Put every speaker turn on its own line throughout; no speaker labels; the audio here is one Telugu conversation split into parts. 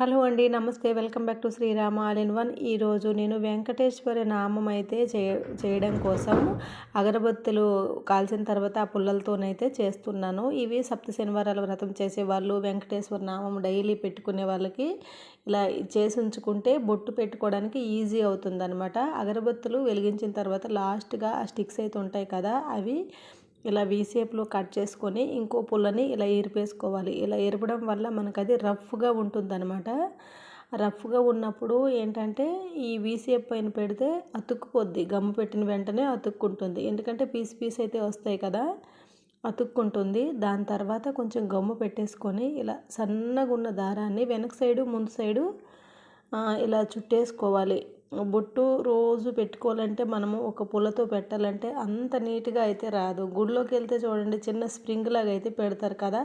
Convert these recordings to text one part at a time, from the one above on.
హలో అండి నమస్తే. Welcome back to Srirama all in one. ఈరోజు నేను వెంకటేశ్వర నామం అయితే చేయడం కోసం అగరబత్తులు కాల్చిన తర్వాత ఆ పుల్లలతోనైతే చేస్తున్నాను. ఇవి సప్త శనివారాల వ్రతం చేసే వాళ్ళు వెంకటేశ్వర నామం డైలీ పెట్టుకునే వాళ్ళకి ఇలా చేసి ఉంచుకుంటే బొట్టు పెట్టుకోవడానికి ఈజీ అవుతుంది అనమాట అగరబత్తులు వెలిగించిన తర్వాత లాస్ట్గా ఆ స్టిక్స్ అయితే ఉంటాయి కదా అవి ఇలా వీ షేప్లో కట్ చేసుకొని ఇంకో పుల్లని ఇలా ఏరిపేసుకోవాలి. ఇలా ఏరపడం వల్ల మనకది రఫ్గా అనమాట రఫ్గా ఉన్నప్పుడు ఏంటంటే ఈ వీసేప్ పైన పెడితే అతుక్కుపోద్ది. గమ్ము పెట్టిన వెంటనే అతుక్కుంటుంది. ఎందుకంటే పీస్ పీస్ అయితే వస్తాయి కదా అతుక్కుంటుంది. దాని తర్వాత కొంచెం గమ్ము పెట్టేసుకొని ఇలా సన్నగా ఉన్న దారాన్ని వెనక సైడు ముందు సైడు ఇలా చుట్టేసుకోవాలి. బొట్టు రోజు పెట్టుకోవాలంటే మనము ఒక పుల్లతో పెట్టాలంటే అంత నీట్గా అయితే రాదు. గుడిలోకి వెళ్తే చూడండి చిన్న స్ప్రింగ్ లాగా అయితే పెడతారు కదా.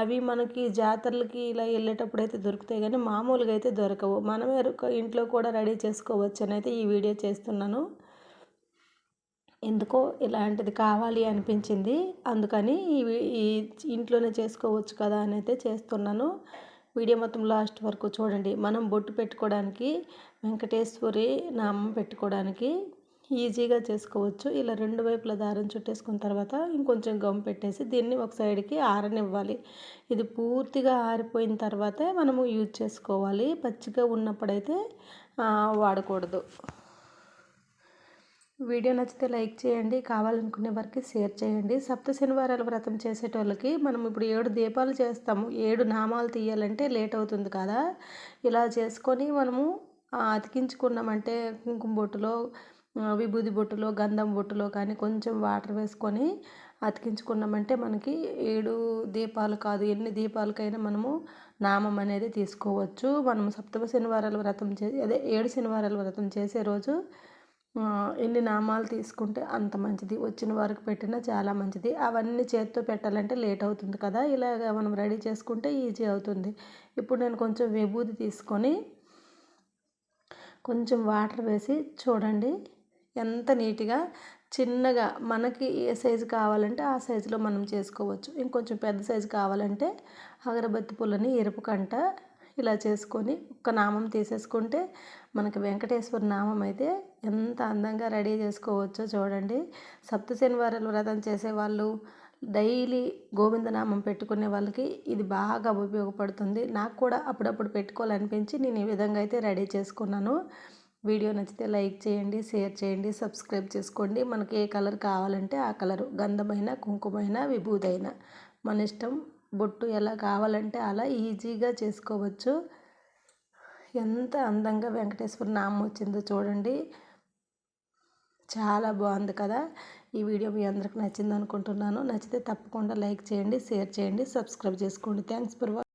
అవి మనకి జాతరలకి ఇలా వెళ్ళేటప్పుడు అయితే దొరుకుతాయి కానీ మామూలుగా అయితే దొరకవు. మనమే ఇంట్లో కూడా రెడీ చేసుకోవచ్చు అని అయితే ఈ వీడియో చేస్తున్నాను. ఎందుకో ఇలాంటిది కావాలి అనిపించింది. అందుకని ఈ ఇంట్లోనే చేసుకోవచ్చు కదా అని అయితే చేస్తున్నాను. వీడియో మొత్తం లాస్ట్ వరకు చూడండి. మనం బొట్టు పెట్టుకోవడానికి వెంకటేశ్వరి నామం పెట్టుకోవడానికి ఈజీగా చేసుకోవచ్చు. ఇలా రెండు వైపుల దారం చుట్టేసుకున్న తర్వాత ఇంకొంచెం గమ్ పెట్టేసి దీన్ని ఒక సైడ్కి ఆరనివ్వాలి. ఇది పూర్తిగా ఆరిపోయిన తర్వాతే మనము యూజ్ చేసుకోవాలి. పచ్చిగా ఉన్నప్పుడైతే వాడకూడదు. వీడియో నచ్చితే లైక్ చేయండి కావాలనుకునే వారికి షేర్ చేయండి. సప్త శనివారాల వ్రతం చేసేటోళ్ళకి మనం ఇప్పుడు ఏడు దీపాలు చేస్తాము. ఏడు నామాలు తీయాలంటే లేట్ అవుతుంది కదా. ఇలా చేసుకొని మనము అతికించుకున్నామంటే కుంకుమ బొట్టులో విభూది బొట్టులో గంధం బొట్టులో కానీ కొంచెం వాటర్ వేసుకొని అతికించుకున్నామంటే మనకి ఏడు దీపాలు కాదు ఎన్ని దీపాలకైనా మనము నామం అనేది తీసుకోవచ్చు. మనం సప్తమ శనివారాల వ్రతం చేసి అదే ఏడు శనివారాల వ్రతం చేసే రోజు ఎన్ని నామాలు తీసుకుంటే అంత మంచిది. వచ్చిన వారికి పెట్టినా చాలా మంచిది. అవన్నీ చేతితో పెట్టాలంటే లేట్ అవుతుంది కదా. ఇలాగ మనం రెడీ చేసుకుంటే ఈజీ అవుతుంది. ఇప్పుడు నేను కొంచెం విభూది తీసుకొని కొంచెం వాటర్ వేసి చూడండి. ఎంత నీట్గా చిన్నగా మనకి ఏ సైజు కావాలంటే ఆ సైజులో మనం చేసుకోవచ్చు. ఇంకొంచెం పెద్ద సైజు కావాలంటే అగరబత్తి పుల్లని ఎరుపు కంట ఇలా చేసుకొని ఒక్క నామం తీసేసుకుంటే మనకి వెంకటేశ్వర నామం అయితే ఎంత అందంగా రెడీ చేసుకోవచ్చో చూడండి. సప్త శనివారాలు వ్రతం చేసేవాళ్ళు డైలీ గోవిందనామం పెట్టుకునే వాళ్ళకి ఇది బాగా ఉపయోగపడుతుంది. నాకు కూడా అప్పుడప్పుడు పెట్టుకోవాలనిపించి నేను ఈ విధంగా అయితే రెడీ చేసుకున్నాను. వీడియో నచ్చితే లైక్ చేయండి షేర్ చేయండి సబ్స్క్రైబ్ చేసుకోండి. మనకి ఏ కలర్ కావాలంటే ఆ కలరు గంధమైన కుంకుమైన విభూదైన మన ఇష్టం బొట్టు ఎలా కావాలంటే అలా ఈజీగా చేసుకోవచ్చు. ఎంత అందంగా వెంకటేశ్వర నామం వచ్చిందో చూడండి. చాలా బాగుంది కదా. ఈ వీడియో మీ అందరికి నచ్చింది అనుకుంటున్నాను. నచ్చితే తప్పకుండా లైక్ చేయండి షేర్ చేయండి సబ్స్క్రైబ్ చేసుకోండి. Thanks for